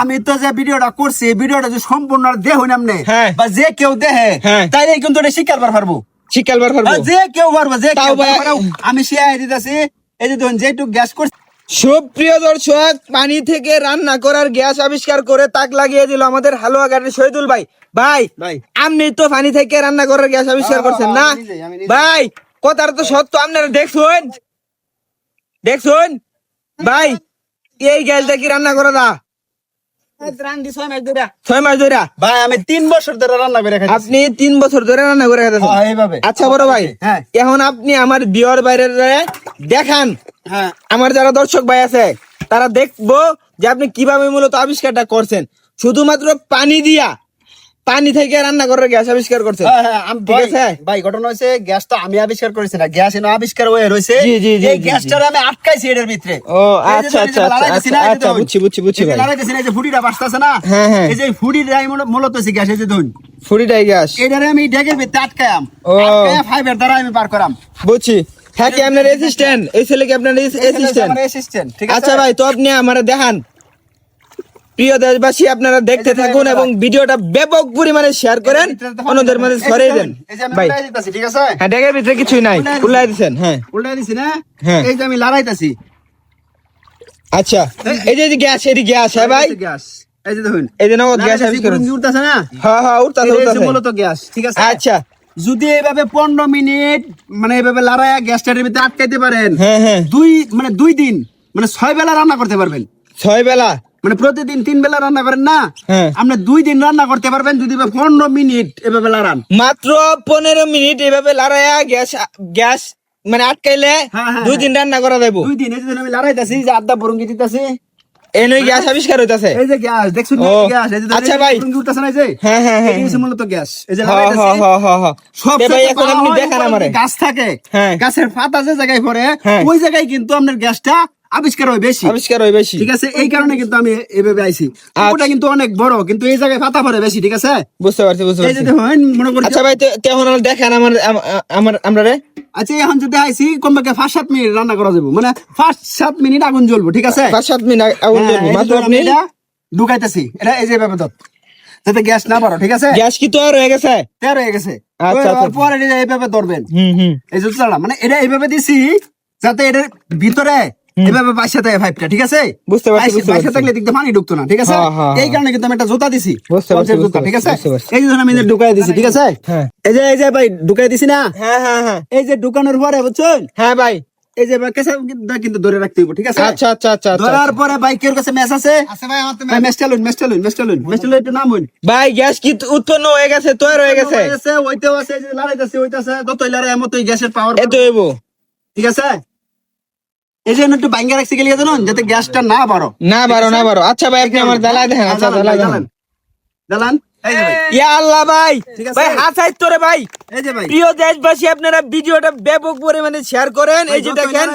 আমি তো যে ভিডিওটা করছি এই ভিডিওটা যে সম্পূর্ণ দেহ নামনে হ্যাঁ। বা যে কেউ দেহে হ্যাঁ। তাইলে কিন্তু এটা বার পারব। শিকালবার পারব। আর যে কেউ পারব যে কেউ আমি শেয়ার দিতেছি। এই যে ধরুন যেটুক গ্যাস করছি। সুপ্রিয় দর্শক পানি থেকে রান্না করার গ্যাস আবিষ্কার করে তাক লাগিয়ে দিল আমাদের হালুয়া গাড়ির শহীদুল ভাই। ভাই। আপনি তো পানি থেকে রান্না করার গ্যাস আবিষ্কার করছেন না। ভাই কথাটা তো সত্য আপনারা দেখছুন? দেখছুন? ভাই এই গ্যাসটা কি রান্না করে দা? ছয় মাস ধরে। ভাই আমি তিন বছর ধরে রান্না করে খাই আপনি তিন বছর ধরে রান্না করে হ্যাঁ, এইভাবে। আচ্ছা বড় ভাই হ্যাঁ। এখন আপনি আমার বিয়র বাইরে দেখান। হ্যাঁ। আমার যারা দর্শক ভাই আছে তারা দেখব যে আপনি কীভাবে মূলত আবিষ্কারটা করছেন। শুধুমাত্র পানি দিয়া পানি থেকে রান্না করার গ্যাস আবিষ্কার করছেন হ্যাঁ, হ্যাঁ, ঠিক আছে? ভাই ঘটনা হয়েছে গ্যাসটা আমি আবিষ্কার করেছি না। গ্যাস এনে আবিষ্কার হয়ে রয়েছে এই জি, গ্যাসটার আমি আটকাইছি এটার ভিতরে। ও আচ্ছা আচ্ছা আচ্ছা আচ্ছা। বুঝছি বুঝছি বুঝছি ভাই। লাগাইতেছি এই যে ফুটিটা বাঁচতেছে না। হ্যাঁ, হ্যাঁ। এই যে ফুটিটাই মূল- মূলত হচ্ছে গ্যাস এই যে ধরুন। ফুরিটাই গ্যাস। এটারে আমি ডেকের ভিতরে আটকায়াম। আটকায়া ফাইবার দ্বারা আমি পার করাম। বুঝছি। হ্যাঁ কি আপনার অ্যাসিস্ট্যান্ট এই ছেলে কি আপনার অ্যাসিস্ট্যান্ট ঠিক আছে? আচ্ছা ভাই তো আপনি আমার দেখান। প্রিয় দেশবাসী আপনারা দেখতে থাকুন এবং ভিডিওটা ব্যাপক পরিমাণে শেয়ার করেন অন্যদের মাঝে ছড়িয়ে দেন এই আমি ভাই ঠিক আছে হ্যাঁ ডেকের ভিতরে কিছুই নাই উল্লাই দিচ্ছেন হ্যাঁ উল্টাই দিছি না হ্যাঁ। এই যে আমি লড়াইতেছি আচ্ছা এই যে গ্যাস এটি গ্যাস হ্যাঁ ভাই গ্যাস এই যে দেখুন এই যে নগদ গ্যাস আবিষ্কার গরম উঠতেছে না হ্যাঁ হ্যাঁ উঠতাছে উঠতাছে মূলত গ্যাস ঠিক আছে আচ্ছা যদি এইভাবে পনেরো মিনিট মানে এইভাবে লড়াইয়া গ্যাসটার ভিতরে আটকাইতে পারেন হ্যাঁ হ্যাঁ দুই মানে দুই দিন মানে ছয় বেলা রান্না করতে পারবেন ছয় বেলা মানে প্রতিদিন তিন বেলা রান্না করেন না? হ্যাঁ। আপনি দুই দিন রান্না করতে পারবেন যদি পনেরো মিনিট এভাবে লড়ান। মাত্র পনেরো মিনিট এভাবে লড়াইয়া গ্যাস গ্যাস মানে আটকাইলে হ্যাঁ, হ্যাঁ, দুই দিন রান্না করা দেবো দুই দিন এই আমি লড়াইতেছি যে আড্ডা বরঙ্গি দিতেছি। এই নই গ্যাস আবিষ্কার হইতাছে। এই যে গ্যাস দেখছ ও, গ্যাস এই যে আচ্ছা ভাই। উঠতেছে না যে? হ্যাঁ হ্যাঁ হ্যাঁ। এই মূলত গ্যাস এই যে হ হ লাগাইতেছি। হ হ। হ সব ভাই এখন আপনি দেখান আমারে। গাছ থাকে। গাছের পাতা যে জায়গায় পড়ে হ্যাঁ। ওই জায়গায় কিন্তু আপনার গ্যাসটা আবিষ্কার হয় বেশি। আবিষ্কার হয় বেশি। ঠিক আছে? এই কারণে কিন্তু আমি এভাবে আইছি। আচ্ছা। ওটা কিন্তু অনেক বড় কিন্তু এই জায়গায় পাতা পড়ে বেশি ঠিক আছে? বুঝতে পারছি বুঝতে এই যে পারছি। মনে করি আচ্ছা ভাই এখন আমার আমার আমার রে আচ্ছা এখন যদি আইছি কমপক্ষে পাঁচ সাত মিনিট রান্না করা যাব। মানে পাঁচ সাত মিনিট আগুন জ্বলবো ঠিক আছে? পাঁচ সাত মিনিট আগুন হ্যাঁ, জ্বলবে। মাত্র আপনি ঢুকাইতেছি। এটা এই যে ব্যাপার যাতে গ্যাস না পারো ঠিক আছে? গ্যাস কি তৈরি হয়ে গেছে? তেরো হয়ে গেছে। আচ্ছা, আচ্ছা। পরে এইভাবে ধরবেন। হুম হুম। এই যে মানে এটা এইভাবে দিছি যাতে এটার ভিতরে এভাবে পাইসা থাকে পাইপটা ঠিক আছে? বুঝতে পারছি, পারছি। থাকলে দিকটা পানি ঢুকতো না ঠিক আছে? হ্যাঁ, হ্যাঁ, এই কারণে কিন্তু আমি একটা জুতা দিছি। বুঝতে পারছি, জুতা, ঠিক আছে। এই যে ধরুন আমি ঢুকাই দিছি ঠিক আছে? হ্যাঁ। এই যে এই যে ভাই ঢুকাই দিছি না? হ্যাঁ হ্যাঁ হ্যাঁ। এই যে ঢুকানোর পরে বুঝছেন? হ্যাঁ ভাই। এই যে কেসা কিন্তু ধরে রাখতে হইব ঠিক আছে? আচ্ছা আচ্ছা আচ্ছা আচ্ছা। ধরার পরে বাইকের কাছে ম্যাচ আছে? আছে ভাই আমার তো মেস্টালুন মেস্টালুন মেস্টালুন মেস্টালুন একটু নাম হইন ভাই গ্যাস কি উৎপন্ন হয়ে গেছে তৈরি হয়ে গেছে? আছে ওইতেও আছে এই যে লড়াইতেছে ওইতেছে যতই লড়াই মতই গ্যাসের পাওয়ার এত হইব। ঠিক আছে? এই জন্য একটু বাইঙ্গা রাখছি গেলে জানো? যাতে গ্যাসটা না বাড়ো। না না আচ্ছা ভাই আপনি আমার জ্বালা দেখেন আচ্ছা দালাই দেখেন জ্বালান ইয়া আল্লাহ ভাই। ভাই হাত তোরে ভাই। এই যে ভাই। প্রিয় দেশবাসী আপনারা ভিডিওটা ব্যাপক পরিমাণে শেয়ার করেন। এই যে দেখেন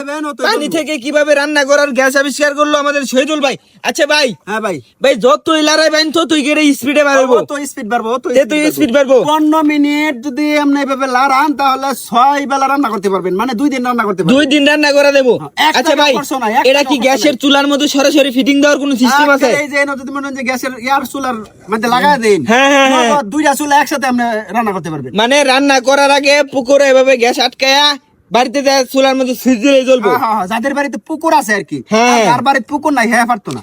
পানি থেকে কীভাবে রান্না করার গ্যাস আবিষ্কার করল আমাদের শহীদুল ভাই। আচ্ছা ভাই। হ্যাঁ ভাই। ভাই যতই লড়াই বাইন ততই গেলে স্পিডে বাড়বো। তো স্পিড বাড়বো তো এত বাড়বো। পনেরো মিনিট যদি এমনি এভাবে লাড়ান তাহলে ছয় বেলা রান্না করতে পারবেন। মানে দুই দিন রান্না করতে পারবেন। দুই দিন রান্না করে দেবো। আচ্ছা ভাই এটা কি গ্যাসের চুলার মধ্যে সরাসরি ফিটিং দেওয়ার কোনো সিস্টেম আছে? এই যে যদি মনে হয় গ্যাসের এয়ার চুলার মধ্যে লাগাই দিন। হ্যাঁ, হ্যাঁ, হ্যাঁ। দুইটা চুলা একসাথে আপনি রান্না করতে পারবেন। মানে রান্না করার আগে পুকুরে এভাবে গ্যাস আটকায়া বাড়িতে চুলার মধ্যে দিলে জ্বলবো। যাদের বাড়িতে পুকুর আছে আর কি হ্যাঁ। আর বাড়িতে পুকুর নাই হ্যাঁ পারতো না।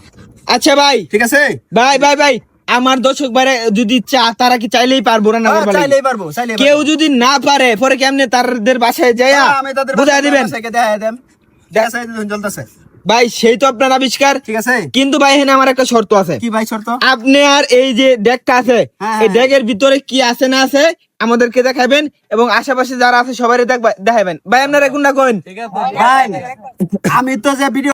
আচ্ছা ভাই। ঠিক আছে? ভাই ভাই ভাই আমার দর্শক বারে যদি চা তারা কি চাইলেই পারব রান্না করবার চাইলেই পারব কেউ যদি না পারে পরে কেমনে তাদের বাসায় যাইয়া আমি তাদের বুঝাই দিবেন? দেখাই দেন জ্বলতেছে। ভাই সেই তো আপনার আবিষ্কার। ঠিক আছে। কিন্তু ভাই এখানে আমার একটা শর্ত আছে। কি ভাই শর্ত? আপনি আর এই যে ডেকটা আছে হ্যাঁ, এই হ্যাঁ। ডেকের ভিতরে কি আছে না আছে আমাদেরকে দেখাবেন এবং আশেপাশে যারা আছে সবাই দেখাবেন। ভাই আপনারা কোনটা না ভাই আমি তো যে ভিডিও